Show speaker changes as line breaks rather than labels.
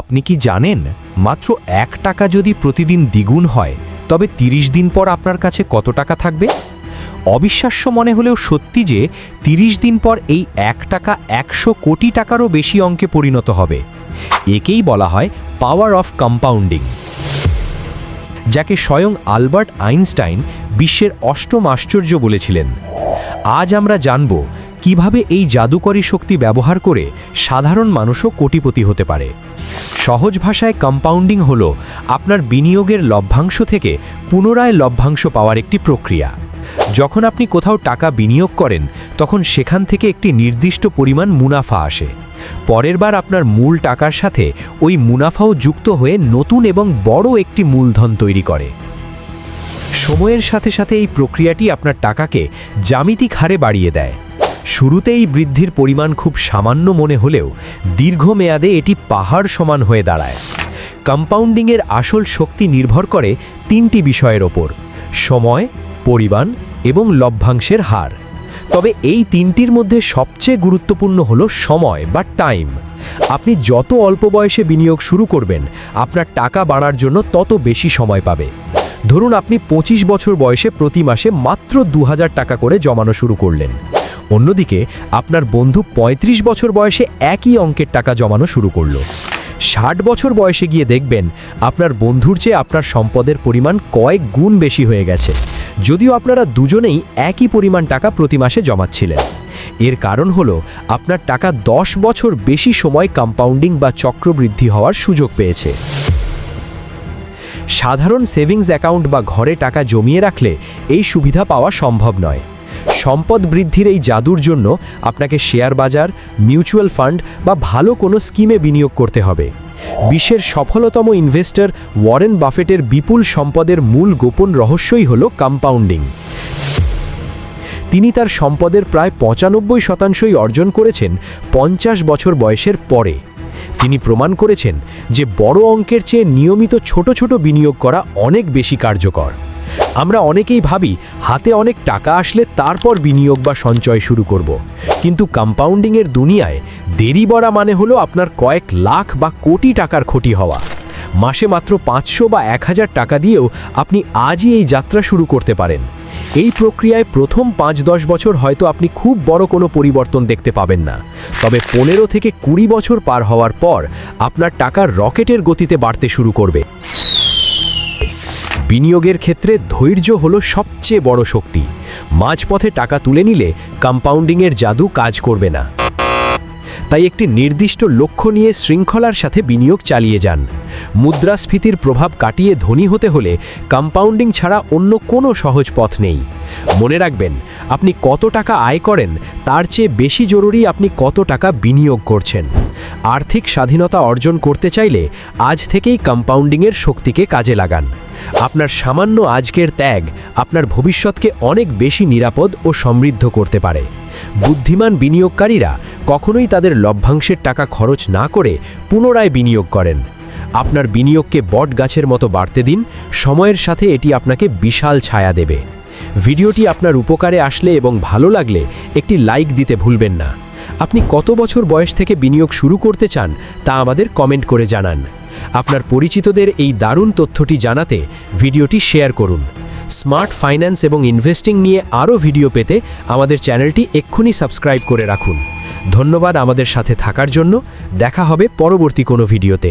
আপনি কি জানেন? মাত্র এক টাকা যদি প্রতিদিন দ্বিগুণ হয়, তবে ৩০ দিন পর আপনার কাছে কত টাকা থাকবে? অবিশ্বাস্য মনে হলেও সত্যি যে ৩০ দিন পর এই এক টাকা একশো কোটি টাকারও বেশি অঙ্কে পরিণত হবে। একেই বলা হয় পাওয়ার অফ কম্পাউন্ডিং যাকে স্বয়ং আলবার্ট আইনস্টাইন বিশ্বের অষ্টম আশ্চর্য বলেছিলেন। আজ আমরা জানব কীভাবে এই জাদুকরী শক্তি ব্যবহার করে সাধারণ মানুষও কোটিপতি হতে পারে। সহজ ভাষায় কম্পাউন্ডিং হল আপনার বিনিয়োগের লভ্যাংশ থেকে পুনরায় লভ্যাংশ পাওয়ার একটি প্রক্রিয়া। যখন আপনি কোথাও টাকা বিনিয়োগ করেন, তখন সেখান থেকে একটি নির্দিষ্ট পরিমাণ মুনাফা আসে। পরের বার আপনার মূল টাকার সাথে ওই মুনাফাও যুক্ত হয়ে নতুন এবং বড় একটি মূলধন তৈরি করে। সময়ের সাথে সাথে এই প্রক্রিয়াটি আপনার টাকাকে জ্যামিতিক হারে বাড়িয়ে দেয়। শুরুতে এই বৃদ্ধির পরিমাণ খুব সামান্য মনে হলেও দীর্ঘমেয়াদে এটি পাহাড় সমান হয়ে দাঁড়ায়। কম্পাউন্ডিংয়ের আসল শক্তি নির্ভর করে তিনটি বিষয়ের ওপর, সময়, পরিমাণ এবং লভ্যাংশের হার। তবে এই তিনটির মধ্যে সবচেয়ে গুরুত্বপূর্ণ হল সময় বা টাইম। আপনি যত অল্প বয়সে বিনিয়োগ শুরু করবেন, আপনার টাকা বাড়ার জন্য তত বেশি সময় পাবে। ধরুন আপনি ২৫ বছর বয়সে প্রতি মাসে মাত্র দু হাজার টাকা করে জমানো শুরু করলেন। অন্যদিকে, আপনার বন্ধু ৩৫ বছর বয়সে একই অঙ্কের টাকা জমানো শুরু করল। ষাট বছর বয়সে গিয়ে দেখবেন, আপনার বন্ধুর চেয়ে আপনার সম্পদের পরিমাণ কয়েক গুণ বেশি হয়ে গেছে। যদিও আপনারা দুজনেই একই পরিমাণ টাকা প্রতি মাসে জমাচ্ছিলেন। এর কারণ হল, আপনার টাকা দশ বছর বেশি সময় কম্পাউন্ডিং বা চক্রবৃদ্ধি হওয়ার সুযোগ পেয়েছে। সাধারণ সেভিংস অ্যাকাউন্ট বা ঘরে টাকা জমিয়ে রাখলে এই সুবিধা পাওয়া সম্ভব নয়। সম্পদ বৃদ্ধির এই জাদুর জন্য আপনাকে শেয়ার বাজার, মিউচুয়াল ফান্ড বা ভালো কোনো স্কিমে বিনিয়োগ করতে হবে। বিশ্বের সফলতম ইনভেস্টর ওয়ারেন বাফেটের বিপুল সম্পদের মূল গোপন রহস্যই হল কম্পাউন্ডিং। তিনি তার সম্পদের প্রায় পঁচানব্বই শতাংশই অর্জন করেছেন পঞ্চাশ বছর বয়সের পরে। তিনি প্রমাণ করেছেন যে বড় অঙ্কের চেয়ে নিয়মিত ছোট ছোট বিনিয়োগ করা অনেক বেশি কার্যকর। আমরা অনেকেই ভাবি, হাতে অনেক টাকা আসলে তারপর বিনিয়োগ বা সঞ্চয় শুরু করব। কিন্তু কম্পাউন্ডিংয়ের দুনিয়ায় দেরি বড়া মানে হলো আপনার কয়েক লাখ বা কোটি টাকার ক্ষতি হওয়া। মাসে মাত্র পাঁচশো বা এক হাজার টাকা দিয়েও আপনি আজই এই যাত্রা শুরু করতে পারেন। এই প্রক্রিয়ায় প্রথম পাঁচ দশ বছর হয়তো আপনি খুব বড় কোনো পরিবর্তন দেখতে পাবেন না। তবে পনেরো থেকে কুড়ি বছর পার হওয়ার পর আপনার টাকা রকেটের গতিতে বাড়তে শুরু করবে। বিনিয়োগের ক্ষেত্রে ধৈর্য হলো সবচেয়ে বড় শক্তি। মাঝপথে টাকা তুলে নিলে কম্পাউন্ডিংয়ের জাদু কাজ করবে না। তাই একটি নির্দিষ্ট লক্ষ্য নিয়ে শৃঙ্খলার সাথে বিনিয়োগ চালিয়ে যান। মুদ্রাস্ফীতির প্রভাব কাটিয়ে ধনী হতে হলে কম্পাউন্ডিং ছাড়া অন্য কোনো সহজ পথ নেই। মনে রাখবেন, আপনি কত টাকা আয় করেন, তার চেয়ে বেশি জরুরি আপনি কত টাকা বিনিয়োগ করছেন। আর্থিক স্বাধীনতা অর্জন করতে চাইলে আজ থেকেই কম্পাউন্ডিংয়ের শক্তিকে কাজে লাগান। আপনার সামান্য আজকের ত্যাগ আপনার ভবিষ্যৎকে অনেক বেশি নিরাপদ ও সমৃদ্ধ করতে পারে। বুদ্ধিমান বিনিয়োগকারীরা কখনোই তাদের লভ্যাংশের টাকা খরচ না করে পুনরায় বিনিয়োগ করেন। আপনার বিনিয়োগকে বট গাছের মতো বাড়তে দিন, সময়ের সাথে এটি আপনাকে বিশাল ছায়া দেবে। ভিডিওটি আপনার উপকারে আসলে এবং ভালো লাগলে একটি লাইক দিতে ভুলবেন না। আপনি কত বছর বয়স থেকে বিনিয়োগ শুরু করতে চান তা আমাদের কমেন্ট করে জানান। আপনার পরিচিতদের এই দারুণ তথ্যটি জানাতে ভিডিওটি শেয়ার করুন। স্মার্ট ফাইন্যান্স এবং ইনভেস্টিং নিয়ে আরও ভিডিও পেতে আমাদের চ্যানেলটি এক্ষুনি সাবস্ক্রাইব করে রাখুন। ধন্যবাদ আমাদের সাথে থাকার জন্য। দেখা হবে পরবর্তী কোনো ভিডিওতে।